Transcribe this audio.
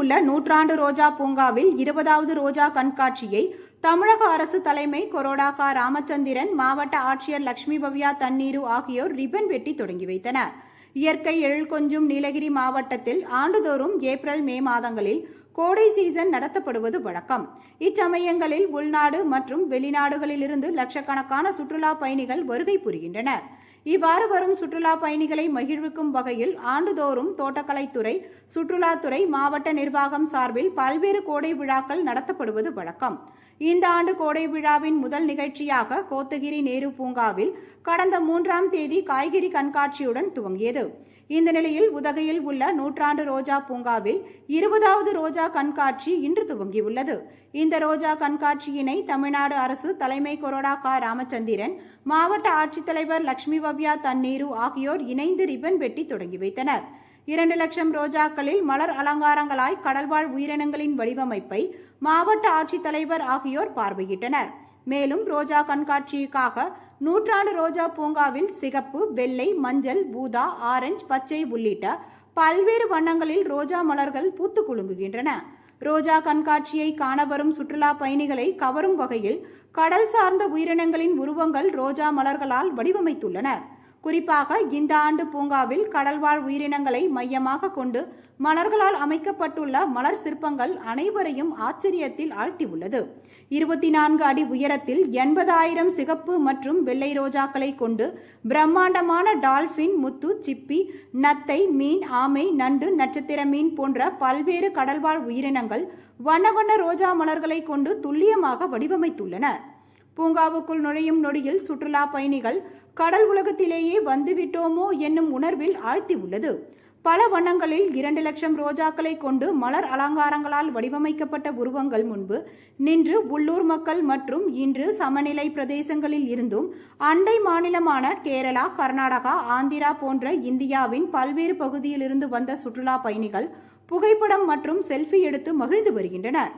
உள்ள நூற்றாண்டு ரோஜா பூங்காவில் இருபதாவது ரோஜா கண்காட்சியை தமிழக அரசு தலைமை கொரோடா கா ராமச்சந்திரன் மாவட்ட ஆட்சியர் லட்சுமி பவ்யா தண்ணீரு ஆகியோர் ரிப்பன் வெட்டி தொடங்கி வைத்தனர். இயற்கை எழில் கொஞ்சும் நீலகிரி மாவட்டத்தில் ஆண்டுதோறும் ஏப்ரல் மே மாதங்களில் கோடை சீசன் நடத்தப்படுவது வழக்கம். இச்சமயங்களில் உள்நாடு மற்றும் வெளிநாடுகளிலிருந்து லட்சக்கணக்கான சுற்றுலா பயணிகள் வருகை புரிகின்றனர். இவ்வாறு வரும் சுற்றுலா பயணிகளை மகிழ்விக்கும் வகையில் ஆண்டுதோறும் தோட்டக்கலைத்துறை சுற்றுலாத்துறை மாவட்ட நிர்வாகம் சார்பில் பல்வேறு கோடை விழாக்கள் நடத்தப்படுவது வழக்கம். இந்த ஆண்டு கோடை விழாவின் முதல் நிகழ்ச்சியாக கோத்தகிரி நேரு பூங்காவில் கடந்த மூன்றாம் தேதி காய்கறி கண்காட்சியுடன் துவங்கியது. இந்த நிலையில் உதகையில் உள்ள நூற்றாண்டு ரோஜா பூங்காவில் இருபதாவது ரோஜா கண்காட்சி இன்று துவங்கியுள்ளது. இந்த ரோஜா கண்காட்சியினை தமிழ்நாடு அரசு தலைமை கொரோடா கா. ராமச்சந்திரன் மாவட்ட ஆட்சித்தலைவர் லட்சுமி பவ்யா தண்ணீரு ஆகியோர் இணைந்து ரிப்பன் வெட்டி தொடங்கி வைத்தனர். இரண்டு லட்சம் ரோஜாக்களில் மலர் அலங்காரங்களாய் கடல்வாழ் உயிரினங்களின் வடிவமைப்பை மாவட்ட ஆட்சித்தலைவர் ஆகியோர் பார்வையிட்டனர். மேலும் ரோஜா கண்காட்சிக்காக நூற்றாண்டு ரோஜா பூங்காவில் சிகப்பு வெள்ளை மஞ்சள் பூதா ஆரஞ்சு பச்சை உள்ளிட்ட பல்வேறு வண்ணங்களில் ரோஜா மலர்கள் பூத்து குலுங்குகின்றன. ரோஜா கண்காட்சியை காண வரும் சுற்றுலா பயணிகளை கவரும் வகையில் கடல் சார்ந்த உயிரினங்களின் உருவங்கள் ரோஜா மலர்களால் வடிவமைத்துள்ளனர் குறிப்பாக இந்த ஆண்டு பூங்காவில் கடல்வாழ் உயிரினங்களை மையமாக கொண்டு மலர்களால் அமைக்கப்பட்டுள்ள மலர் சிற்பங்கள் அனைவரையும் ஆச்சரியத்தில் ஆழ்த்தியுள்ளது. இருபத்தி நான்கு அடி உயரத்தில் எண்பதாயிரம் சிகப்பு மற்றும் வெள்ளை ரோஜாக்களை கொண்டு பிரம்மாண்டமான டால்பின் முத்து சிப்பி நத்தை மீன் ஆமை நண்டு நட்சத்திர மீன் போன்ற பல்வேறு கடல்வாழ் உயிரினங்கள் வண்ண வண்ண ரோஜா மலர்களை கொண்டு துல்லியமாக வடிவமைத்துள்ளன. பூங்காவுக்குள் நுழையும் நொடியில் சுற்றுலா பயணிகள் கடல் உலகத்திலேயே வந்துவிட்டோமோ என்னும் உணர்வில் ஆழ்த்தி உள்ளது பல வண்ணங்களில் இரண்டு லட்சம் ரோஜாக்களை கொண்டு மலர் அலங்காரங்களால் வடிவமைக்கப்பட்ட உருவங்கள் முன்பு நின்று உள்ளூர் மக்கள் மற்றும் இன்று சமநிலை பிரதேசங்களில் இருந்தும் அண்டை மாநிலமான கேரளா கர்நாடகா ஆந்திரா போன்ற இந்தியாவின் பல்வேறு பகுதியிலிருந்து வந்த சுற்றுலா பயணிகள் புகைப்படம் மற்றும் செல்ஃபி எடுத்து மகிழ்ந்து வருகின்றனர்.